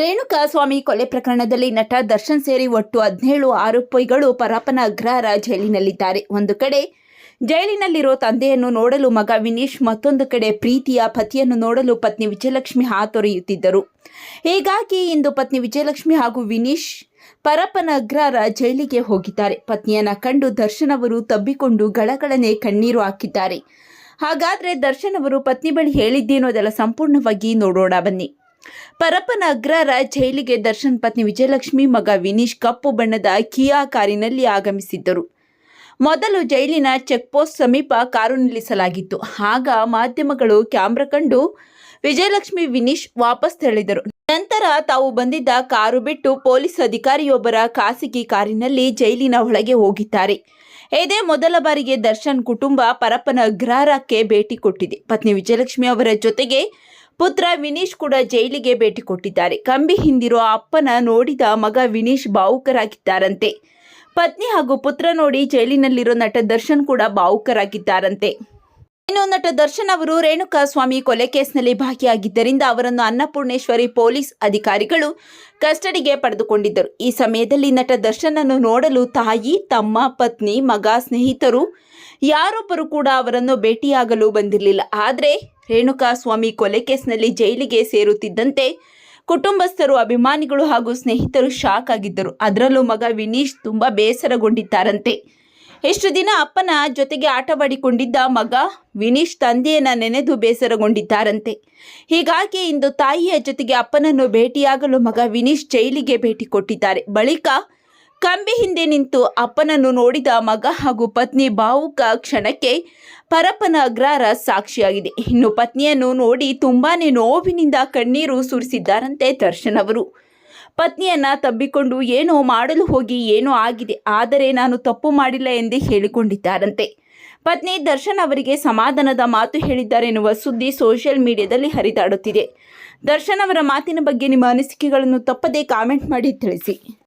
ರೇಣುಕಾ ಸ್ವಾಮಿ ಕೊಲೆ ಪ್ರಕರಣದಲ್ಲಿ ನಟ ದರ್ಶನ್ ಸೇರಿ ಒಟ್ಟು ಹದಿನೇಳು ಆರೋಪಿಗಳು ಪರಪನ ಅಗ್ರಹಾರ ಜೈಲಿನಲ್ಲಿದ್ದಾರೆ. ಒಂದು ಕಡೆ ಜೈಲಿನಲ್ಲಿರೋ ತಂದೆಯನ್ನು ನೋಡಲು ಮಗ ವಿನೀಶ್, ಮತ್ತೊಂದು ಕಡೆ ಪ್ರೀತಿಯ ಪತಿಯನ್ನು ನೋಡಲು ಪತ್ನಿ ವಿಜಯಲಕ್ಷ್ಮಿ ಹಾತೊರೆಯುತ್ತಿದ್ದರು ಹೀಗಾಗಿ ಇಂದು ಪತ್ನಿ ವಿಜಯಲಕ್ಷ್ಮಿ ಹಾಗೂ ವಿನೀಶ್ ಪರಪ್ಪನ ಅಗ್ರಹಾರ ಜೈಲಿಗೆ ಹೋಗಿದ್ದಾರೆ. ಪತ್ನಿಯನ್ನ ಕಂಡು ದರ್ಶನ್ ಅವರು ತಬ್ಬಿಕೊಂಡು ಗಳಗಳನೆ ಕಣ್ಣೀರು ಹಾಕಿದ್ದಾರೆ. ಹಾಗಾದ್ರೆ ದರ್ಶನ್ ಅವರು ಪತ್ನಿ ಬಳಿ ಹೇಳಿದ್ದೇನೋ ಅದೆಲ್ಲ ಸಂಪೂರ್ಣವಾಗಿ ನೋಡೋಣ ಬನ್ನಿ. ಪರಪ್ಪನ ಅಗ್ರಹಾರ ಜೈಲಿಗೆ ದರ್ಶನ್ ಪತ್ನಿ ವಿಜಯಲಕ್ಷ್ಮಿ ಮಗ ವಿನೀಶ್ ಕಪ್ಪು ಬಣ್ಣದ ಕಿಯಾ ಕಾರಿನಲ್ಲಿ ಆಗಮಿಸಿದ್ದರು. ಮೊದಲು ಜೈಲಿನ ಚೆಕ್ ಪೋಸ್ಟ್ ಸಮೀಪ ಕಾರು ನಿಲ್ಲಿಸಲಾಗಿತ್ತು. ಆಗ ಮಾಧ್ಯಮಗಳು ಕ್ಯಾಮ್ರಾ ಕಂಡು ವಿಜಯಲಕ್ಷ್ಮಿ ವಿನೀಶ್ ವಾಪಸ್ ತೆರಳಿದರು. ನಂತರ ತಾವು ಬಂದಿದ್ದ ಕಾರು ಬಿಟ್ಟು ಪೊಲೀಸ್ ಅಧಿಕಾರಿಯೊಬ್ಬರ ಖಾಸಗಿ ಕಾರಿನಲ್ಲಿ ಜೈಲಿನ ಒಳಗೆ ಹೋಗಿದ್ದಾರೆ. ಇದೇ ಮೊದಲ ಬಾರಿಗೆ ದರ್ಶನ್ ಕುಟುಂಬ ಪರಪ್ಪನ ಅಗ್ರಹಾರಕ್ಕೆ ಭೇಟಿ ಕೊಟ್ಟಿದೆ. ಪತ್ನಿ ವಿಜಯಲಕ್ಷ್ಮಿ ಅವರ ಜೊತೆಗೆ ಪುತ್ರ ವಿನೀಶ್ ಕೂಡ ಜೈಲಿಗೆ ಭೇಟಿ ಕೊಟ್ಟಿದ್ದಾರೆ. ಕಂಬಿ ಹಿಂದಿರೋ ಅಪ್ಪನ ನೋಡಿದ ಮಗ ವಿನೀಶ್ ಭಾವುಕರಾಗಿದ್ದಾರಂತೆ. ಪತ್ನಿ ಹಾಗೂ ಪುತ್ರ ನೋಡಿ ಜೈಲಿನಲ್ಲಿರೋ ನಟ ದರ್ಶನ್ ಕೂಡ ಭಾವುಕರಾಗಿದ್ದಾರಂತೆ. ಇನ್ನು ನಟ ದರ್ಶನ್ ಅವರು ರೇಣುಕಾ ಸ್ವಾಮಿ ಕೊಲೆ ಕೇಸ್ನಲ್ಲಿ ಭಾಗಿಯಾಗಿದ್ದರಿಂದ ಅವರನ್ನು ಅನ್ನಪೂರ್ಣೇಶ್ವರಿ ಪೊಲೀಸ್ ಅಧಿಕಾರಿಗಳು ಕಸ್ಟಡಿಗೆ ಪಡೆದುಕೊಂಡಿದ್ದರು. ಈ ಸಮಯದಲ್ಲಿ ನಟ ದರ್ಶನ್ ನೋಡಲು ತಾಯಿ, ತಮ್ಮ, ಪತ್ನಿ, ಮಗ, ಸ್ನೇಹಿತರು ಯಾರೊಬ್ಬರು ಕೂಡ ಅವರನ್ನು ಭೇಟಿಯಾಗಲು ಬಂದಿರಲಿಲ್ಲ. ಆದರೆ ರೇಣುಕಾ ಸ್ವಾಮಿ ಕೊಲೆ ಕೇಸ್ನಲ್ಲಿ ಜೈಲಿಗೆ ಸೇರುತ್ತಿದ್ದಂತೆ ಕುಟುಂಬಸ್ಥರು, ಅಭಿಮಾನಿಗಳು ಹಾಗೂ ಸ್ನೇಹಿತರು ಶಾಕ್ ಆಗಿದ್ದರು. ಅದರಲ್ಲೂ ಮಗ ವಿನೀಶ್ ತುಂಬ ಬೇಸರಗೊಂಡಿದ್ದಾರಂತೆ. ಎಷ್ಟು ದಿನ ಅಪ್ಪನ ಜೊತೆಗೆ ಆಟವಾಡಿಕೊಂಡಿದ್ದ ಮಗ ವಿನೀಶ್ ತಂದೆಯನ್ನು ನೆನೆದು ಬೇಸರಗೊಂಡಿದ್ದಾರಂತೆ. ಹೀಗಾಗಿ ಇಂದು ತಾಯಿಯ ಜೊತೆಗೆ ಅಪ್ಪನನ್ನು ಭೇಟಿಯಾಗಲು ಮಗ ವಿನೀಶ್ ಜೈಲಿಗೆ ಭೇಟಿ ಕೊಟ್ಟಿದ್ದಾರೆ. ಬಳಿಕ ಕಂಬಿ ಹಿಂದೆ ನಿಂತು ಅಪ್ಪನನ್ನು ನೋಡಿದ ಮಗ ಹಾಗೂ ಪತ್ನಿ ಭಾವುಕ ಕ್ಷಣಕ್ಕೆ ಪರಪ್ಪನ ಅಗ್ರಹಾರ ಸಾಕ್ಷಿಯಾಗಿದೆ. ಇನ್ನು ಪತ್ನಿಯನ್ನು ನೋಡಿ ತುಂಬಾನೇ ನೋವಿನಿಂದ ಕಣ್ಣೀರು ಸುರಿಸಿದ್ದಾರಂತೆ ದರ್ಶನ್ ಅವರು. ಪತ್ನಿಯನ್ನ ತಬ್ಬಿಕೊಂಡು ಏನೋ ಮಾಡಲು ಹೋಗಿ ಏನೋ ಆಗಿದೆ. ಆದರೆ ನಾನು ತಪ್ಪು ಮಾಡಿಲ್ಲ ಎಂದು ಹೇಳಿಕೊಂಡಿದ್ದಾರಂತೆ. ಪತ್ನಿ ದರ್ಶನ್ ಅವರಿಗೆ ಸಮಾಧಾನದ ಮಾತು ಹೇಳಿದ್ದಾರೆ ಎನ್ನುವ ಸುದ್ದಿ ಸೋಷಿಯಲ್ ಮೀಡಿಯಾದಲ್ಲಿ ಹರಿದಾಡುತ್ತಿದೆ. ದರ್ಶನ್ ಅವರ ಮಾತಿನ ಬಗ್ಗೆ ನಿಮ್ಮ ಅನಿಸಿಕೆಗಳನ್ನು ತಪ್ಪದೇ ಕಾಮೆಂಟ್ ಮಾಡಿ ತಿಳಿಸಿ.